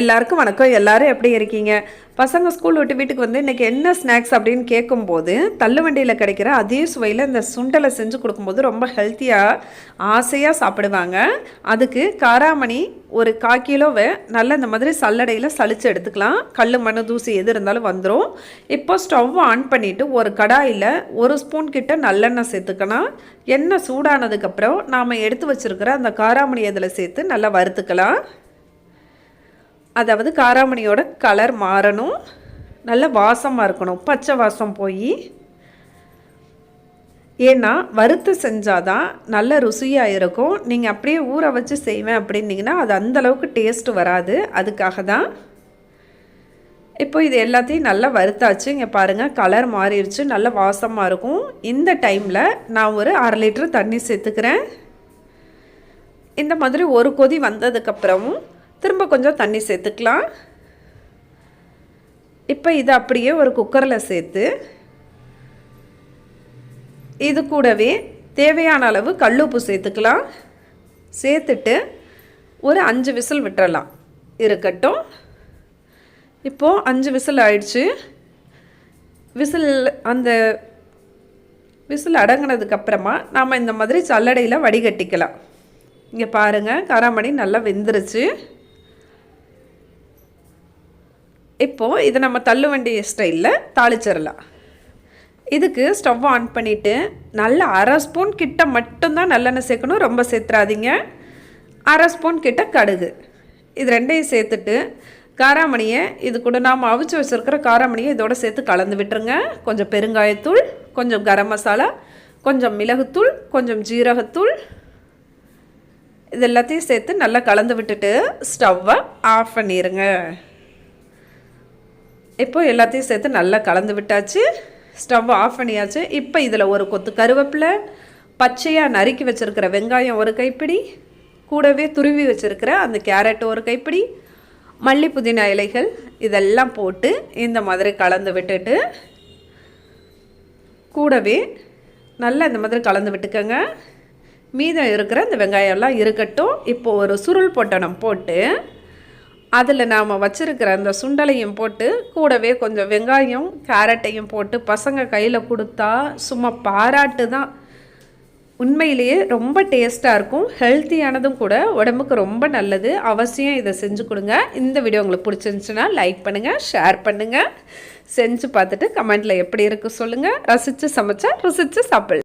எல்லாருக்கும் வணக்கம். எல்லாரும் எப்படி இருக்கீங்க? பசங்க ஸ்கூல் விட்டு வீட்டுக்கு வந்து இன்றைக்கி என்ன ஸ்நாக்ஸ் அப்படின்னு கேட்கும்போது தள்ளுவண்டியில் கிடைக்கிற அதே சுவையில் இந்த சுண்டலை செஞ்சு கொடுக்கும்போது ரொம்ப ஹெல்த்தியாக ஆசையாக சாப்பிடுவாங்க. அதுக்கு காராமணி ஒரு கால் கிலோவை நல்ல இந்த மாதிரி சல்லடையில் சளிச்சு எடுத்துக்கலாம். கல் மண் தூசி எது இருந்தாலும் வந்துடும் இப்போ ஸ்டவ் ஆன் பண்ணிவிட்டு ஒரு கடாயில் ஒரு ஸ்பூன் கிட்ட நல்லெண்ணெய் சேர்த்துக்கணும் எண்ணெய் சூடானதுக்கப்புறம் நாம் எடுத்து வச்சுருக்கிற அந்த காராமணி இதில் சேர்த்து நல்லா வறுத்துக்கலாம். அதாவது காராமணியோட கலர் மாறணும். நல்ல வாசமாக இருக்கணும். பச்சை வாசம் போய். ஏன்னா வறுத்து செஞ்சாதான் நல்ல ருசியாக இருக்கும். நீங்கள் அப்படியே ஊற வச்சு செய்வேன் அப்படின்னீங்கன்னா அது அந்தளவுக்கு டேஸ்ட்டு வராது. அதுக்காக தான் இப்போ இது எல்லாத்தையும் நல்லா வறுத்தாச்சு. இங்கே பாருங்கள் கலர் மாறிடுச்சு. நல்ல வாசமாக இருக்கும். இந்த டைமில் நான் ஒரு அரை லிட்டர் தண்ணி சேர்த்துக்கிறேன். இந்த மாதிரி ஒரு கொதி வந்ததுக்கப்புறமும் திரும்ப கொஞ்சம் தண்ணி சேர்த்துக்கலாம். இப்போ இதை அப்படியே ஒரு குக்கரில் சேர்த்து இது கூடவே தேவையான அளவு கல்லுப்பு சேர்த்துக்கலாம். சேர்த்துட்டு ஒரு அஞ்சு விசில் விட்டுறலாம். இருக்கட்டும். இப்போது அஞ்சு விசில் ஆயிடுச்சு. விசில் அந்த விசில் அடங்கினதுக்கப்புறமா நாம் இந்த மாதிரி சல்லடையில் வடிகட்டிக்கலாம். இங்கே பாருங்கள் காராமணி நல்லா வெந்துருச்சு. இப்போது இதை நம்ம தள்ளுவண்டி ஸ்டைலில் தாளிச்சிடலாம். இதுக்கு ஸ்டவ் ஆன் பண்ணிவிட்டு நல்ல அரை ஸ்பூன் கிட்ட மட்டும்தான் நல்லெண்ணெய் சேர்க்கணும் ரொம்ப சேர்த்துறாதீங்க. அரை ஸ்பூன் கிட்ட கடுகு. இது ரெண்டையும் சேர்த்துட்டு காராமணியை இது கூட நாம் அவிச்சு வச்சுருக்கிற காராமணியை இதோட சேர்த்து கலந்து விட்டுருங்க. கொஞ்சம் பெருங்காயத்தூள் கொஞ்சம் கரம் மசாலா கொஞ்சம் மிளகுத்தூள் கொஞ்சம் ஜீரகத்தூள். இது எல்லாத்தையும் சேர்த்து நல்லா கலந்து விட்டுட்டு ஸ்டவ்வை ஆஃப் பண்ணிடுங்க இப்போ எல்லாத்தையும் சேர்த்து நல்லா கலந்து விட்டாச்சு. ஸ்டவ் ஆஃப் பண்ணியாச்சு. இப்போ இதில் ஒரு கொத்து கருவேப்பிலை பச்சையாக நறுக்கி வச்சுருக்கிற வெங்காயம் ஒரு கைப்பிடி கூடவே துருவி வச்சுருக்கிற அந்த கேரட் ஒரு கைப்பிடி மல்லி புதினா இலைகள் இதெல்லாம் போட்டு இந்த மாதிரி கலந்து விட்டுட்டு கூடவே நல்லா இந்த மாதிரி கலந்து விட்டுக்கோங்க. மீதம் இருக்கிற இந்த வெங்காயம்லாம் இருக்கட்டும். இப்போது ஒரு சுருள் பொட்டணம் போட்டு அதில் நாம் வச்சுருக்கிற அந்த சுண்டலையும் போட்டு கூடவே கொஞ்சம் வெங்காயம் கேரட்டையும் போட்டு பசங்க கையில் கொடுத்தா சும்மா பாராட்டு தான். உண்மையிலேயே ரொம்ப டேஸ்ட்டாக இருக்கும். ஹெல்த்தியானதும் கூட உடம்புக்கு ரொம்ப நல்லது. அவசியம் இதை செஞ்சு கொடுங்க. இந்த வீடியோ உங்களுக்கு பிடிச்சிருந்துச்சுன்னா லைக் பண்ணுங்கள் ஷேர் பண்ணுங்கள் செஞ்சு பார்த்துட்டு கமெண்ட்டில் எப்படி இருக்குது சொல்லுங்கள் ரசித்து சமைச்சா ருசித்து சாப்பிடலாம்.